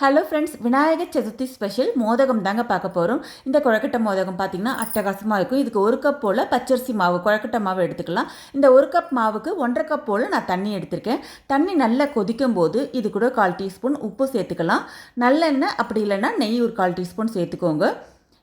Hello friends Vinayagar Chaturthi special மோதகம் தாங்க பார்க்க போகிறோம் இந்த குழக்கட்டை மோதகம் பார்த்தீங்கன்னா அட்டகாசமாக இருக்கும். இதுக்கு ஒரு கப் போல் பச்சரிசி மாவு குழக்கட்டை மாவு எடுத்துக்கலாம். இந்த ஒரு கப் மாவுக்கு ஒன்றரை கப் போல் நான் தண்ணி எடுத்திருக்கேன். தண்ணி நல்லா கொதிக்கும் போது இது கூட கால் டீஸ்பூன் உப்பு சேர்த்துக்கலாம். நல்லெண்ணெய் அப்படி இல்லைன்னா நெய் ஒரு கால் டீஸ்பூன் சேர்த்துக்கோங்க.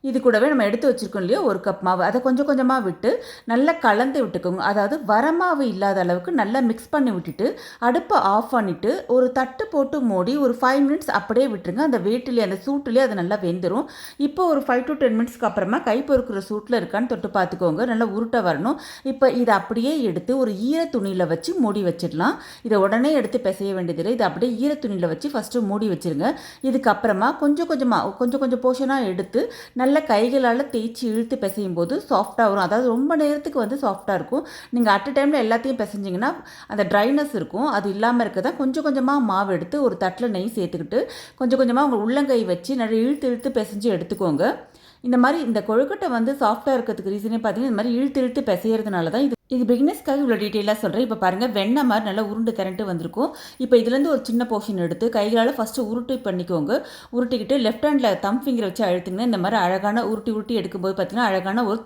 இது கூடவே நம்ம எடுத்து வச்சுருக்கோம் இல்லையோ? ஒரு கப் மாவு. அதை கொஞ்சம் கொஞ்சமாக விட்டு நல்லா கலந்து விட்டுக்கோங்க. அதாவது வரமாவு இல்லாத அளவுக்கு நல்லா மிக்ஸ் பண்ணி விட்டுட்டு அடுப்பை ஆஃப் பண்ணிவிட்டு ஒரு தட்டு போட்டு மூடி ஒரு ஃபைவ் மினிட்ஸ் அப்படியே விட்டுருங்க. அந்த வெயிட்லேயே அந்த சூட்டுலேயே அது நல்லா வெந்துடும் இப்போ ஒரு ஃபைவ் டு டென் மினிட்ஸ்க்கு அப்புறமா கை பொறுக்கிற சூட்டில் இருக்கான்னு தொட்டு பார்த்துக்கோங்க. நல்லா உருட்டை வரணும். இப்போ இதை அப்படியே எடுத்து ஒரு ஈர துணியில் வச்சு மூடி வச்சிடலாம். இதை உடனே எடுத்து பிசைய வேண்டியதில்லை. இதை அப்படியே ஈர துணியில் வச்சு ஃபஸ்ட்டு மூடி வச்சுருங்க. இதுக்கப்புறமா கொஞ்சம் கொஞ்சமாக கொஞ்சம் கொஞ்சம் போர்ஷனாக எடுத்து நல்லா நல்லா கைகளால் தேய்ச்சி இழுத்து பிசையும் போது சாஃப்டாக வரும். அதாவது ரொம்ப நேரத்துக்கு வந்து சாஃப்டாக இருக்கும். நீங்கள் அட் டைமில் எல்லாத்தையும் பிசைஞ்சிங்கன்னா அந்த ட்ரைனஸ் இருக்கும். அது இல்லாமல் இருக்க தான் கொஞ்சம் கொஞ்சமாக மாவு எடுத்து ஒரு தட்டில் நெய் சேர்த்துக்கிட்டு கொஞ்சம் கொஞ்சமாக உங்கள் உள்ளங்கை வச்சு நிறைய இழுத்து இழுத்து பிசைஞ்சு எடுத்துக்கோங்க. இந்த மாதிரி இந்த கொழுக்கட்டை வந்து சாஃப்டாக இருக்கிறதுக்கு ரீசனே பார்த்தீங்கன்னா இந்த மாதிரி இழுத்து இழுத்து பிசையிறதுனால தான் இது இது பிகினஸ்க்காக இவ்வளோ டீட்டெயிலாக சொல்கிறேன் இப்போ பாருங்கள் வெண்ணெய் மாதிரி நல்லா உருண்டு திரண்டு வந்திருக்கும். இப்போ இதுலேருந்து ஒரு சின்ன போர்ஷன் எடுத்து கைகளால் ஃபஸ்ட்டு உருட்டி பண்ணிக்கோங்க. உருட்டிக்கிட்டு லெஃப்ட் ஹேண்டில் தம் ஃபிங்கரை வச்சு அழுத்துங்கன்னா இந்த மாதிரி அழகான உருட்டி உருட்டி எடுக்கும்போது பார்த்தீங்கன்னா அழகான ஒரு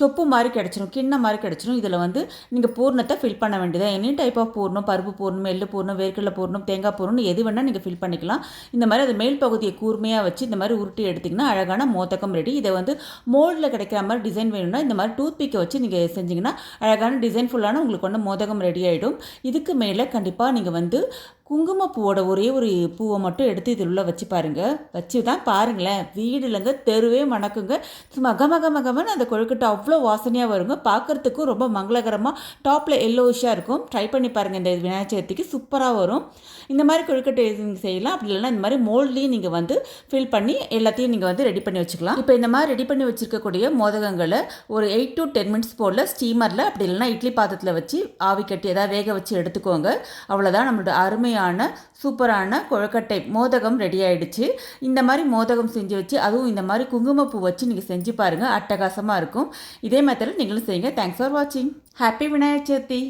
சொப்பு மாதிரி கிடச்சிரும் கிண்ண மாதிரி கிடச்சிரும். இதில் வந்து நீங்கள் பூர்ணத்தை ஃபில் பண்ண வேண்டியதாக எனி டைப் ஆஃப் பூர்ணம் பருப்பு பூர்ணம் எள்ளு பூர்ணம் வேர்க்கடலை பூர்ணம் தேங்காய் பூர்ணம் எது வேணால் நீங்கள் ஃபில் பண்ணிக்கலாம். இந்த மாதிரி அது மேல் பகுதியை கூர்மையாக வச்சு இந்த மாதிரி உருட்டி எடுத்திங்கன்னா அழகான மோத்தக்கம் ரெடி இதை வந்து மோல்டில் கிடைக்கிற மாதிரி டிசைன் வேணும்னா இந்த மாதிரி டூத் பிக்கை வச்சு நீங்கள் செஞ்சிங்கன்னா அழகாக அழகான டிசைன்ஃபுல்லான உங்களுக்கு வந்து மோதகம் ரெடி ஆகிடும் இதுக்கு மேலே கண்டிப்பாக நீங்கள் வந்து குங்குமப்பூவோட ஒரே ஒரு பூவை மட்டும் எடுத்து இதில் உள்ள வச்சு பாருங்கள் வச்சு தான் பாருங்களேன். வீடு இல்லைங்க தெருவே மணக்குங்க. மக மக மகமன்னு அந்த கொழுக்கட்டை அவ்வளோ வாசனையாக வருங்க. பார்க்குறதுக்கும் ரொம்ப மங்களகரமாக டாப்பில் எல்லோஷாக இருக்கும். ட்ரை பண்ணி பாருங்கள் இந்த விநாயகர் சதுர்த்திக்கு சூப்பராக வரும். இந்த மாதிரி கொழுக்கட்டை நீங்கள் செய்யலாம். அப்படி இல்லைன்னா இந்த மாதிரி மோல்ட்லேயும் நீங்கள் வந்து ஃபில் பண்ணி எல்லாத்தையும் நீங்கள் வந்து ரெடி பண்ணி வச்சுக்கலாம். இப்போ இந்த மாதிரி ரெடி பண்ணி வச்சுருக்கக்கூடிய மோதகங்களை ஒரு எயிட் டு டென் மினிட்ஸ் போல் ஸ்டீமரில் அப்படி இல்லைன்னா இட்லி பாத்திரத்தில் வச்சு ஆவி கட்டி ஏதாவது வேக வச்சு எடுத்துக்கோங்க. அவ்வளோதான் நம்மளோட அருமையாக டேஸ்டியான சூப்பரான கொழக்கட்டை மோதகம் ரெடி ஆகிடுச்சு இந்த மாதிரி மோதகம் செஞ்சு வச்சு அதுவும் இந்த மாதிரி குங்குமப்பூ வச்சு நீங்கள் செஞ்சு பாருங்கள் அட்டகாசமாக இருக்கும். இதே மாதிரி நீங்களும் செய்யுங்க. தேங்க்ஸ் ஃபார் வாட்சிங் ஹாப்பி விநாயகர் சதுர்த்தி